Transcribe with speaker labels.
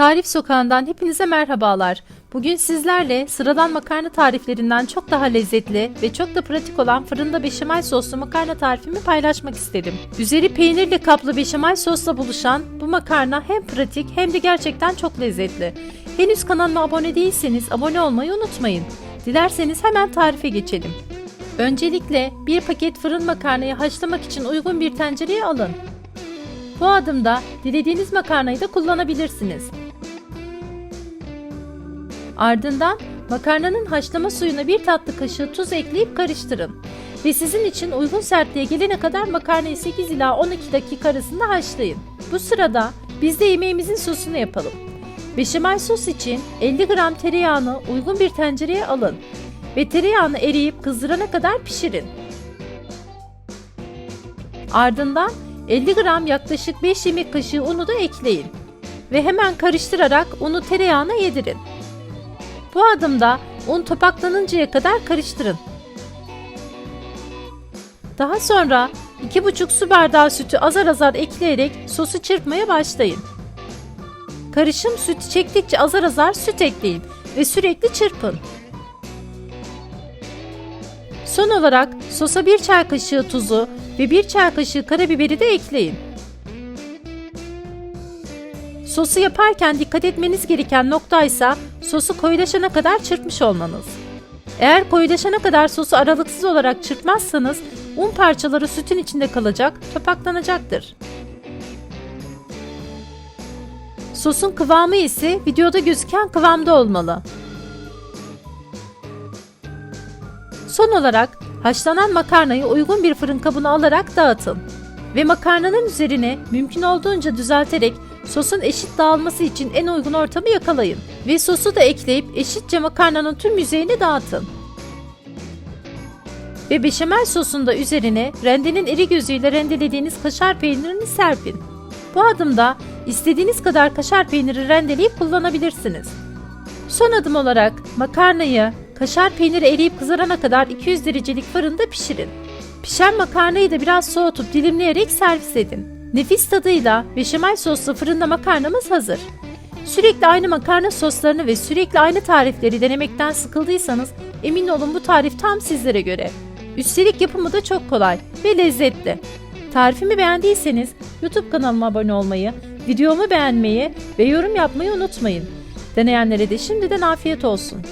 Speaker 1: Tarif Sokağı'ndan hepinize merhabalar. Bugün sizlerle sıradan makarna tariflerinden çok daha lezzetli ve çok da pratik olan fırında beşamel soslu makarna tarifimi paylaşmak istedim. Üzeri peynirle kaplı beşamel sosla buluşan bu makarna hem pratik hem de gerçekten çok lezzetli. Henüz kanalıma abone değilseniz abone olmayı unutmayın. Dilerseniz hemen tarife geçelim. Öncelikle bir paket fırın makarnayı haşlamak için uygun bir tencereye alın. Bu adımda dilediğiniz makarnayı da kullanabilirsiniz. Ardından makarnanın haşlama suyuna bir tatlı kaşığı tuz ekleyip karıştırın. Ve sizin için uygun sertliğe gelene kadar makarnayı 8 ila 12 dakika arasında haşlayın. Bu sırada biz de yemeğimizin sosunu yapalım. Beşamel sos için 50 gram tereyağını uygun bir tencereye alın ve tereyağını eriyip kızdırana kadar pişirin. Ardından 50 gram yaklaşık 5 yemek kaşığı unu da ekleyin ve hemen karıştırarak unu tereyağına yedirin. Bu adımda un topaklanıncaya kadar karıştırın. Daha sonra 2,5 su bardağı sütü azar azar ekleyerek sosu çırpmaya başlayın. Karışım sütü çektikçe azar azar süt ekleyin ve sürekli çırpın. Son olarak sosa 1 çay kaşığı tuzu ve 1 çay kaşığı karabiberi de ekleyin. Sosu yaparken dikkat etmeniz gereken nokta ise sosu koyulaşana kadar çırpmış olmanız. Eğer koyulaşana kadar sosu aralıksız olarak çırpmazsanız un parçaları sütün içinde kalacak, topaklanacaktır. Sosun kıvamı ise videoda gözüken kıvamda olmalı. Son olarak haşlanan makarnayı uygun bir fırın kabına alarak dağıtın. Ve makarnanın üzerine mümkün olduğunca düzelterek sosun eşit dağılması için en uygun ortamı yakalayın. Ve sosu da ekleyip eşitçe makarnanın tüm yüzeyine dağıtın. Ve beşamel sosun da üzerine rendenin iri gözüyle rendelediğiniz kaşar peynirini serpin. Bu adımda istediğiniz kadar kaşar peyniri rendeleyip kullanabilirsiniz. Son adım olarak makarnayı kaşar peyniri eriyip kızarana kadar 200 derecelik fırında pişirin. Pişen makarnayı da biraz soğutup dilimleyerek servis edin. Nefis tadıyla beşamel soslu fırında makarnamız hazır. Sürekli aynı makarna soslarını ve sürekli aynı tarifleri denemekten sıkıldıysanız emin olun bu tarif tam sizlere göre. Üstelik yapımı da çok kolay ve lezzetli. Tarifimi beğendiyseniz YouTube kanalıma abone olmayı, videomu beğenmeyi ve yorum yapmayı unutmayın. Deneyenlere de şimdiden afiyet olsun.